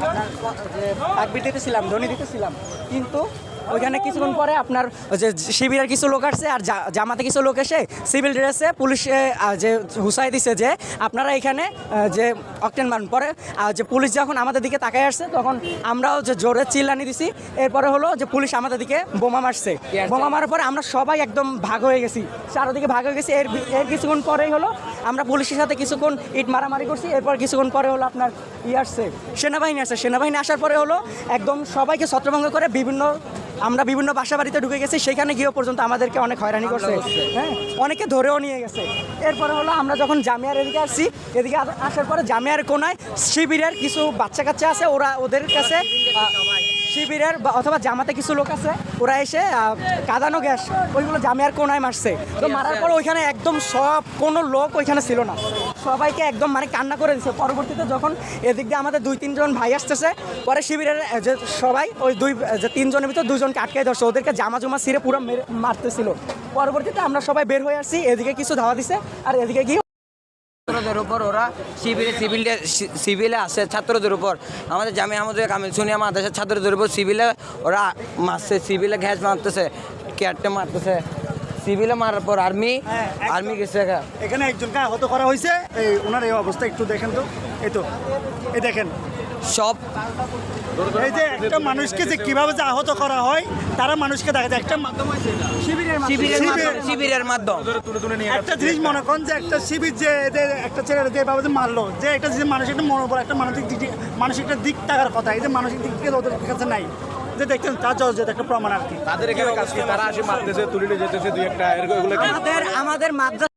আপনার তাকবির দিতেছিলাম ধ্বনি দিতেছিলাম কিন্তু ওইখানে কিছুক্ষণ পরে আপনার যে শিবিরের কিছু লোক আসছে আর জামাতে কিছু লোক এসে সিভিল ড্রেসে পুলিশে যে হুসাই দিছে যে আপনারা এখানে যে অকটেন মান পরে আহ, যে পুলিশ যখন আমাদের দিকে তাকায় আসছে তখন আমরাও যে জোরে চিল্লানি দিছি। এরপরে হলো যে পুলিশ আমাদের দিকে বোমা মারছে। বোমা মারার পরে আমরা সবাই একদম ভাগ হয়ে গেছি। চারোদিকে ভাগ হয়ে গেছি। এর এর কিছুক্ষণ পরেই হলো আমরা পুলিশের সাথে কিছুক্ষণ ইট মারামারি করছি। এরপর কিছুক্ষণ পরে হলো আপনার ই আসছে সেনাবাহিনী আসছে। সেনাবাহিনী আসার পরে হলো একদম সবাইকে ছত্রভঙ্গ করে বিভিন্ন আমরা বিভিন্ন বাসা বাড়িতে ঢুকে গেছি সেখানে গিয়েও পর্যন্ত আমাদেরকে অনেক হয়রানি করছে। হ্যাঁ অনেকে ধরেও নিয়ে গেছে। এরপরে হলো আমরা যখন জামিয়ার এদিকে আসছি এদিকে আসার পরে জামিয়ার কোনায় শিবিরের কিছু বাচ্চা কাচ্চা আছে ওরা ওদের কাছে শিবিরের অথবা জামাতে কিছু লোক আছে ওরা এসে কাঁদানো গ্যাস ওইগুলো জামিয়ার কোনায় মারছে। তো মারার পর ওইখানে একদম সব কোনো লোক ওইখানে ছিল না। সবাইকে একদম মানে কান্না করে দিচ্ছে পরবর্তীতে যখন এদিক দিয়ে আমাদের দুই তিনজন ভাই আসতেছে পরে শিবিরের যে সবাই ওই দুই যে তিনজনের ভিতর দুজনকে আটকে ধরছে। ওদেরকে জামা জমা ছিঁড়ে পুরো মেরে মারতেছিল। পরবর্তীতে আমরা সবাই বের হয়ে আসছি এদিকে কিছু ধাওয়া দিছে আর এদিকে গিয়ে ছাত্রদের উপর, ওরা সিভিলে সিভিলে সিভিলে আসে ছাত্রদের উপর। আমাদের জামি আমাদের কামিল সুনিয়া মাদ্রাসার ছাত্রদের উপর সিভিলে ওরা মারছে, সিভিলে ঘ্যাস মারতেছে ক্যাটে মারতেছে। সিভিলে মারার পর আর্মি হ্যাঁ, আর্মি গেছে। এখানে একজনকে আহত করা হয়েছে। এই ওনার এই অবস্থা একটু দেখেন তো। এই তো এই দেখেন। সব এই যে একটা মানুষকে যে কীভাবে যে আহত করা হয় তারা মানুষকে দেখা যায়। একটা। শিবিরের শিবিরের- মাধ্যমে শিবিরের মাধ্যম। একটা জিনিস মনে করেন যে একটা শিবির যে এদের একটা ছেলে যে এভাবে যে মারলো যে একটা যে মানসিক একটা মনোবল একটা মানসিক দিক মানসিক একটা দিক থাকার কথা। এই যে মানসিক দিক থেকে ওদের কাছে নাই। যে দেখছেন তার জর্জের একটা প্রমাণ আর কি। তাদের এখানে কাজ কি? তারা আসে মারতেছে তুলে নিয়ে যেতেছে দুই একটা এরকম এগুলো আমাদের আমাদের মাদ্রাসা